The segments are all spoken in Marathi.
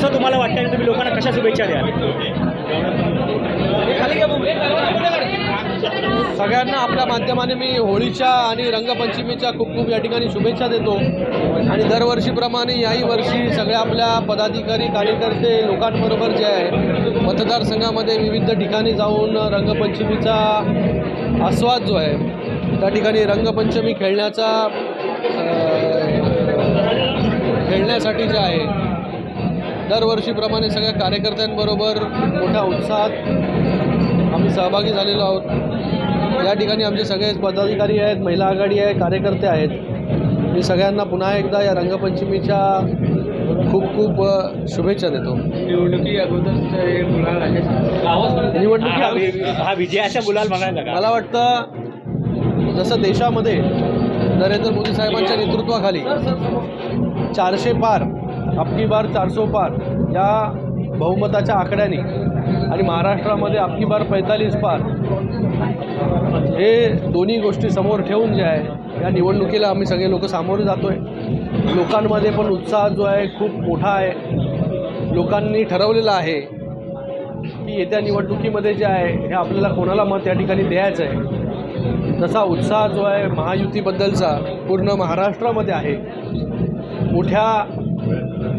कसं तुम्हाला वाटतं आणि तुम्ही लोकांना कशा शुभेच्छा द्याल? सगळ्यांना आपल्या माध्यमाने मी होळीच्या आणि रंगपंचमीच्या खूप खूप या ठिकाणी शुभेच्छा देतो. आणि दरवर्षीप्रमाणे याही वर्षी सगळ्या आपल्या पदाधिकारी कार्यकर्ते लोकांबरोबर जे आहे मतदारसंघामध्ये विविध ठिकाणी जाऊन रंगपंचमीचा आस्वाद जो आहे त्या ठिकाणी रंगपंचमी खेळण्याचा खेळण्यासाठी जे आहे दरवर्षीप्रमाणे सगळ्या कार्यकर्त्यांबरोबर मोठ्या उत्साहात आम्ही सहभागी झालेलो आहोत. या ठिकाणी आमचे सगळे पदाधिकारी आहेत महिला आघाडी आहे कार्यकर्ते आहेत. मी सगळ्यांना पुन्हा एकदा या रंगपंचमीच्या खूप खूप शुभेच्छा देतो. निवडणुकी अगोदर हे निवडणुकी हा वि- हा विजयाचा गुलाल म्हणायला मला वाटतं जसं देशामध्ये नरेंद्र मोदी साहेबांच्या नेतृत्वाखाली चारशे पार अबकी बार चारसो पार या बहुमताच्या आकड्याने आणि महाराष्ट्रामध्ये अबकी बार पैतालीस पार. हे दोन्ही गोष्टी समोर ठेवून जे आहे या निवडणुकीला आम्ही सगळे लोक सामोरे जातो आहे लोकांमध्ये पण उत्साह जो आहे खूप मोठा आहे. लोकांनी ठरवलेलं आहे की येत्या निवडणुकीमध्ये जे आहे हे आपल्याला कोणाला मत या ठिकाणी द्यायचं आहे. तसा उत्साह जो आहे महायुतीबद्दलचा पूर्ण महाराष्ट्रामध्ये आहे. मोठ्या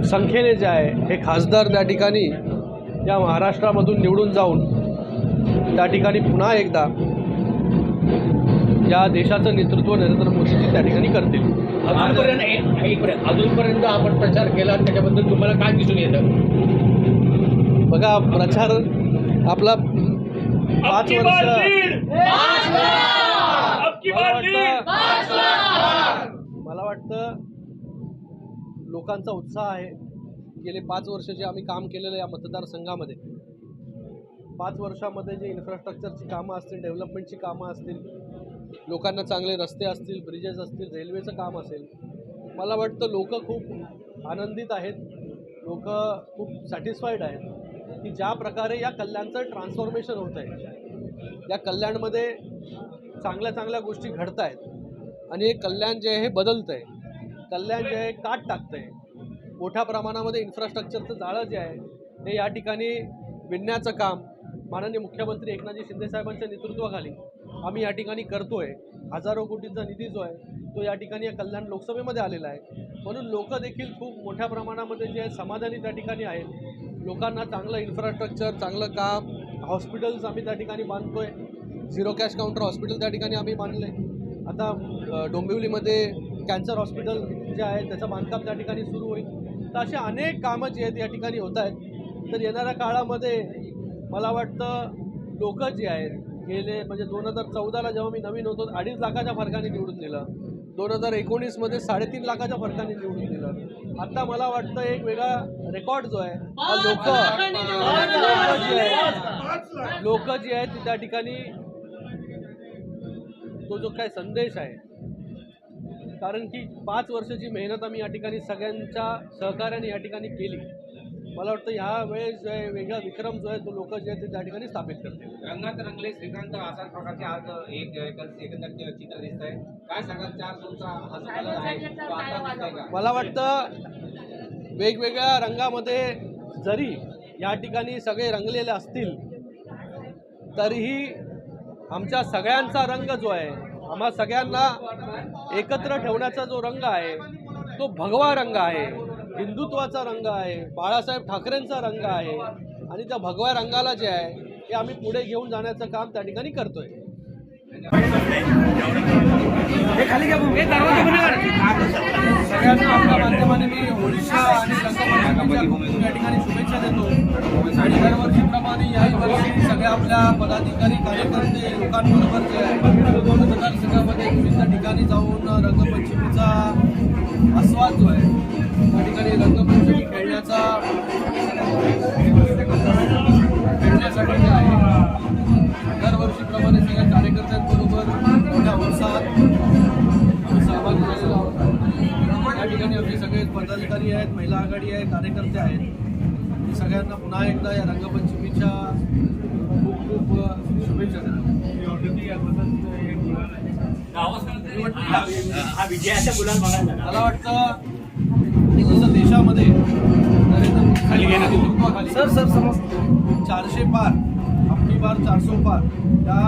संख्येने जे आहे हे खासदार त्या ठिकाणी या महाराष्ट्रामधून निवडून जाऊन त्या ठिकाणी पुन्हा एकदा या देशाचं नेतृत्व नरेंद्र मोदीजी त्या ठिकाणी करतील. अजूनपर्यंत. अजूनपर्यंत आपण प्रचार केला त्याच्याबद्दल तुम्हाला काय दिसून येतं? बघा प्रचार आपला पाच वर्ष मला वाटतं मला वाटतं लोकांचा उत्साह आहे. गेले पाच वर्ष जे आम्ही काम केलेलं या मतदारसंघामध्ये पाच वर्षामध्ये जे इन्फ्रास्ट्रक्चरची कामं असतील डेव्हलपमेंटची कामं असतील लोकांना चांगले रस्ते असतील ब्रिजेस असतील रेल्वेचं काम असेल मला वाटतं लोक खूप आनंदित आहेत. लोक खूप सॅटिस्फाईड आहेत की ज्या प्रकारे या कल्याणचं ट्रान्सफॉर्मेशन होत आहे. या कल्याणमध्ये चांगल्या चांगल्या गोष्टी घडत आहेत आणि हे कल्याण जे आहे हे बदलतं आहे कल्याण जे आहे काट टाकतं आहे मोठ्या प्रमाणामध्ये इन्फ्रास्ट्रक्चरचं जाळं जे आहे हे या ठिकाणी विणण्याचं काम माननीय मुख्यमंत्री एकनाथजी शिंदेसाहेबांच्या नेतृत्वाखाली आम्ही या ठिकाणी करतो आहे हजारो कोटींचा निधी जो आहे तो या ठिकाणी या कल्याण लोकसभेमध्ये आलेला आहे. म्हणून लोक देखील खूप मोठ्या प्रमाणामध्ये जे आहे समाधानी त्या ठिकाणी आहेत. लोकांना चांगलं इन्फ्रास्ट्रक्चर चांगलं काम हॉस्पिटल्स आम्ही त्या ठिकाणी बांधतोय. झिरो कॅश काउंटर हॉस्पिटल त्या ठिकाणी आम्ही बांधले आता डोंबिवलीमध्ये कॅन्सर हॉस्पिटल जे आहे त्याचं बांधकाम त्या ठिकाणी सुरू होईल. तर असे अनेक कामं जी आहेत या ठिकाणी होत आहेत. तर येणाऱ्या काळामध्ये मला वाटतं लोक जे आहेत गेले म्हणजे दोन हजार चौदाला जेव्हा मी नवीन होतो अडीच लाखाच्या फरकाने निवडून दिलं. दोन हजार एकोणीसमध्ये साडेतीन लाखाच्या फरकाने निवडून दिलं. आता मला वाटतं एक वेगळा रेकॉर्ड जो आहे हा लोक जे आहेत. लोक जी आहेत त्या ठिकाणी तो जो काय संदेश आहे कारण की पाच वर्षाची मेहनत आम्ही या ठिकाणी सगळ्यांच्या सहकार्याने या ठिकाणी केली. मला वाटतं ह्या वेळेस जो आहे वेगळा विक्रम जो आहे तो लोक जे आहेत ते त्या ठिकाणी स्थापित करतील. रंगात रंगले श्रीकांत अशा प्रकारचे आज एक एकंदर एकंदर चित्र दिसत आहे काय सांगाल चार हा आहे का? मला वाटतं वेगवेगळ्या रंगामध्ये जरी या ठिकाणी सगळे रंगलेले असतील तरीही आमच्या सगळ्यांचा रंग जो आहे आम्हा सगळ्यांना एकत्र ठेवण्याचा जो रंग आहे तो भगवा रंग आहे हिंदुत्वाचा रंग आहे बाळासाहेब ठाकरेंचा रंग आहे आणि त्या भगव्या रंगाला जे आहे ते आम्ही पुढे घेऊन जाण्याचं काम त्या ठिकाणी करतोय. सगळ्यांना आपल्या माध्यमाने मी होळीच्या आणि रंगपंचमीच्या या ठिकाणी शुभेच्छा देतो. आणि दरवर्षीप्रमाणे याही वर्षी सगळ्या आपल्या पदाधिकारी कार्यकर्ते लोकांबरोबर जे आहे ठिकाणी जाऊन रंगपंचमीचा आस्वाद जो आहे त्या ठिकाणी रंगपंचमी खेळण्याचा खेळण्यासाठी जे आहे दरवर्षीप्रमाणे सगळ्या कार्यकर्त्यांबरोबर मोठ्या उत्साहात आम्ही सहभागी झालेलो आहोत. त्या ठिकाणी आमचे सगळे पदाधिकारी आहेत महिला आघाडी आहे कार्यकर्ते आहेत. सगळ्यांना पुन्हा एकदा या रंगपंचमीच्या हा विजयाचा गुलाल मला वाटतं जसं देशामध्ये. सर सर समज चारशे पार आपली बार चारशे पार या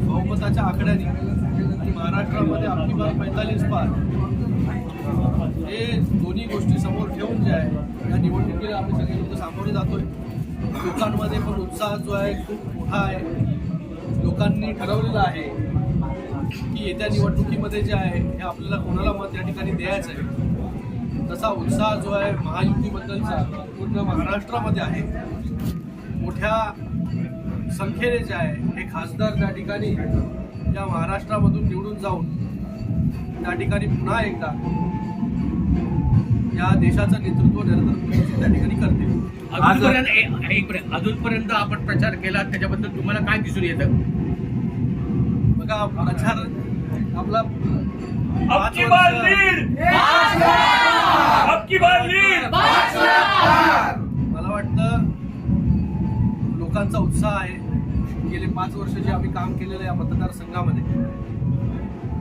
बहुमताच्या आकड्याने आणि महाराष्ट्रामध्ये आपली बार पैंतालीस पार. हे दोन्ही गोष्टी समोर ठेवून जे आहे या निवडणुकीला आम्ही सगळे लोक सामोरे जातोय. लोकांमध्ये पण उत्साह जो आहे खूप मोठा आहे. लोकांनी ठरवलेलं आहे की येत्या निवडणुकीमध्ये जे आहे हे आपल्याला कोणाला मत या ठिकाणी द्यायचं आहे? तसा उत्साह जो आहे महायुतीबद्दलचा पूर्ण महाराष्ट्रामध्ये आहे. मोठ्या संख्येने जे आहे हे खासदार त्या ठिकाणी या महाराष्ट्रामधून निवडून जाऊन त्या ठिकाणी पुन्हा एकदा या देशाचं नेतृत्व नरेंद्र त्या ठिकाणी करते अजूनपर्यंत अजूनपर्यंत आपण प्रचार केला त्याच्याबद्दल तुम्हाला काय दिसून येतं? बघा प्रचार आपला अब की बार वर्ष लीड अब की बार लीड मला वाटतं लोकांचा उत्साह आहे. गेले पाच वर्ष जे आम्ही काम केलेलं या मतदारसंघामध्ये.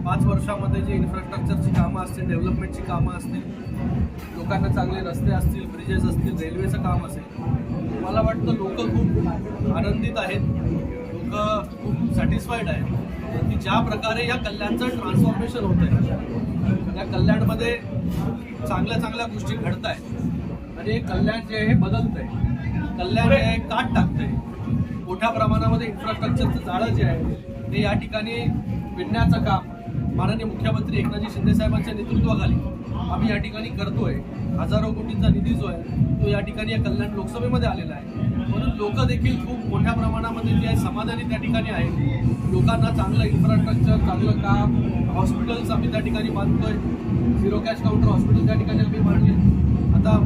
पाच वर्षामध्ये जे इन्फ्रास्ट्रक्चरची कामं असतील डेव्हलपमेंटची कामं असतील लोकांना चांगले रस्ते असतील ब्रिजेस असतील रेल्वेचं काम असेल मला वाटतं लोक खूप आनंदित आहेत. लोक खूप सॅटिस्फाईड आहेत. की ज्या प्रकारे या कल्याणचं ट्रान्सफॉर्मेशन होत आहे या कल्याणमध्ये चांगल्या चांगल्या गोष्टी घडत आहेत आणि कल्याण जे आहे हे बदलत आहे कल्याण जे आहे काट टाकतंय. मोठ्या प्रमाणामध्ये इन्फ्रास्ट्रक्चरचं जाळं जे आहे ते या ठिकाणी विणण्याचं काम माननीय मुख्यमंत्री एकनाथजी शिंदेसाहेबांच्या नेतृत्वाखाली आम्ही या ठिकाणी करतोय. हजारो कोटींचा निधी जो आहे तो या ठिकाणी या कल्याण लोकसभेमध्ये आलेला आहे. म्हणून लोक देखील खूप मोठ्या प्रमाणामध्ये जे आहे समाधानी त्या ठिकाणी आहेत. लोकांना चांगलं इन्फ्रास्ट्रक्चर चांगलं काम हॉस्पिटल्स आम्ही त्या ठिकाणी बांधतोय. झिरो कॅश काउंटर हॉस्पिटल त्या ठिकाणी आम्ही बांधले. आता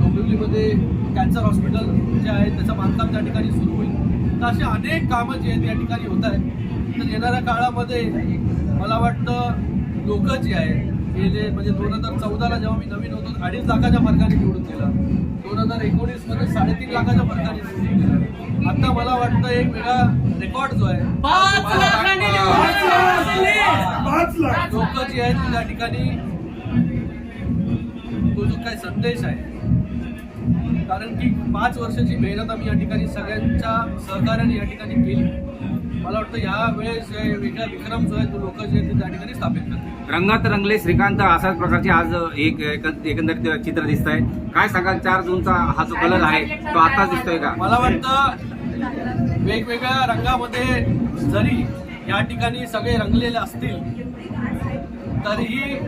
डोंबिवलीमध्ये कॅन्सर हॉस्पिटल जे आहे त्याचं बांधकाम त्या ठिकाणी सुरू होईल. तर असे अनेक कामं जे आहेत या ठिकाणी होत आहेत. तर येणाऱ्या काळामध्ये मला वाटतं लोक जी आहेत गेले म्हणजे दोन हजार चौदाला जेव्हा मी नवीन होतो अडीच लाखाच्या फरकाने निवडून दिला दोन हजार एकोणीसमध्ये साडेतीन लाखाच्या फरकाने निवडून दिला आता मला वाटतं एक वेगळा रेकॉर्ड जो आहे लोक जे आहेत त्या ठिकाणी तो जो काही संदेश आहे? कारण की पाच वर्षाची मेहनत आम्ही या ठिकाणी सगळ्यांच्या सहकार्याने या ठिकाणी केली. मला वाटतं या वेळेस जे वेगळा विक्रम जो आहे तो लोक जे त्या ठिकाणी स्थापित करतील. रंगात रंगले श्रीकांत अशाच प्रकारचे आज एक एक- एकंदरीत चित्र दिसत आहे काय सांगाल? चार जूनचा हा जो कलर आहे तो आता दिसतोय का? मला वाटतं वेगवेगळ्या रंगामध्ये जरी या ठिकाणी सगळे रंगलेले असतील तरीही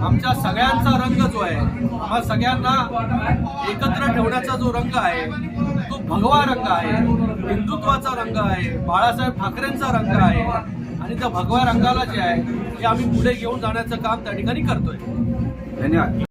आमच्या सगळ्यांचा रंग जो आहे हा सगळ्यांना एकत्र ठेवण्याचा जो रंग आहे भगवा रंग आहे हिंदुत्वाचा रंग आहे बाळासाहेब ठाकरेंचा रंग आहे. आणि त्या भगव्या रंगाला जे आहे ते आम्ही पुढे घेऊन जाण्याचं काम त्या ठिकाणी करतोय. धन्यवाद.